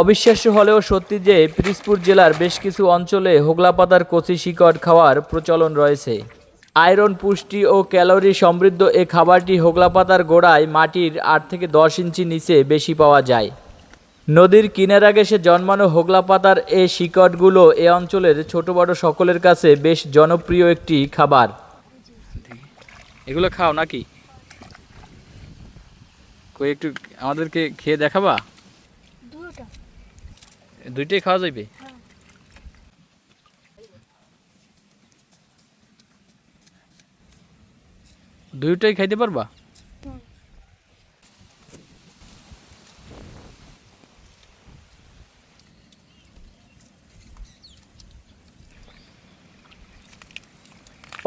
অবিশ্বাস্য হলেও সত্যি যে পিরিজপুর জেলার বেশ কিছু অঞ্চলে হোগলা পাতার কচি শিকড় খাওয়ার প্রচলন রয়েছে। আয়রন, পুষ্টি ও ক্যালোরি সমৃদ্ধ এ খাবারটি হোগলা পাতার গোড়ায় মাটির আট থেকে দশ ইঞ্চি নিচে বেশি পাওয়া যায়। নদীর কিনারা ঘেঁষে জন্মানো হোগলা পাতার এ শিকড়গুলো এ অঞ্চলের ছোট বড় সকলের কাছে বেশ জনপ্রিয় একটি খাবার। এগুলো খাও নাকি? কই একটু আমাদেরকে খেয়ে দেখাবা? দুইটাই খাওয়া যাবে দুইটাই খাইতে পারবা?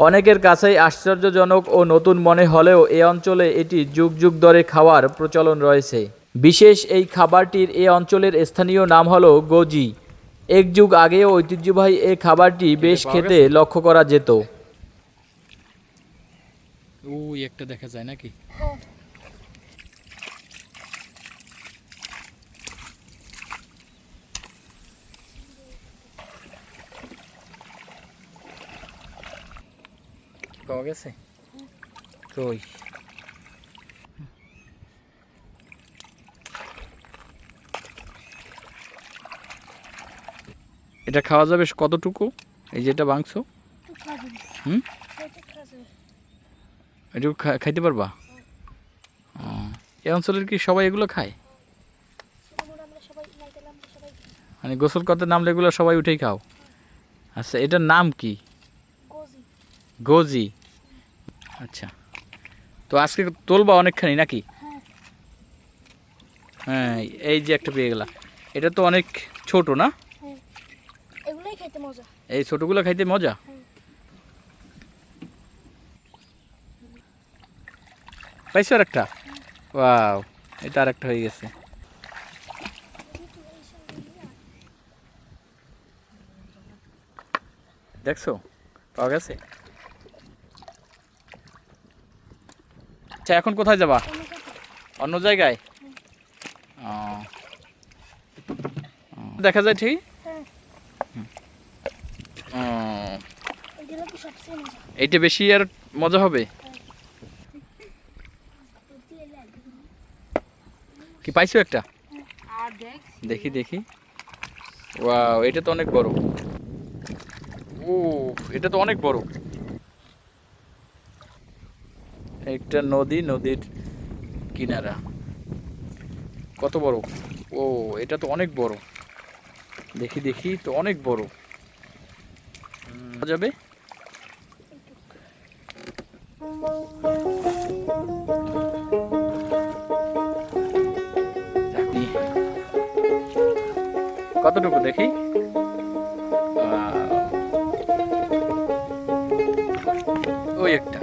অনেকের কাছেই আশ্চর্যজনক ও নতুন মনে হলেও এ অঞ্চলে এটি যুগ যুগ ধরে খাওয়ার প্রচলন রয়েছে। বিশেষ এই খাবারটির এ অঞ্চলের স্থানীয় নাম হলো গোজি। এক যুগ আগেও ঐতিহ্যবাহী এই খাবারটি বেশ খেতে লক্ষ্য করা যেত। ওই একটা দেখা যায় নাকি? পাওয়া গেছে? কই? এটা খাওয়া যাবে কতটুকু? এই যেটা মাংস। হুম? এটুকু খাইতে পারবা? এই অঞ্চলের কি সবাই এগুলো খায়? মানে গোসল করতে নামলে এগুলো সবাই উঠেই খাও? আচ্ছা এটার নাম কি? গোজি। আচ্ছা। তো আজকে তোলবা অনেকখানি নাকি? হ্যাঁ এই যে একটা পেয়ে গেলা এটা তো অনেক ছোট না? খেতে মজা। এই ছোটগুলো খাইতে মজা? পাইছো আর একটা ওয়াও, এটা আর একটা হয়ে গেছে। দেখছ? পাওয়া গেছে? আচ্ছা এখন কোথায় যাবা? অন্য জায়গায়? দেখা যায় ঠিক হ্যাঁ ও, এগুলো তো সবচেয়ে মজা এইটা বেশি আর মজা হবে? কি পাইছো একটা? দেখি দেখি। ওয়াও এটা তো অনেক বড়। ও এটা তো অনেক বড়। একটা নদী, নদীর কিনারা। কত বড়? ও, এটা তো অনেক বড়। দেখি দেখি, তো অনেক বড়। যাবে। কতটুকু দেখি? ওই একটা।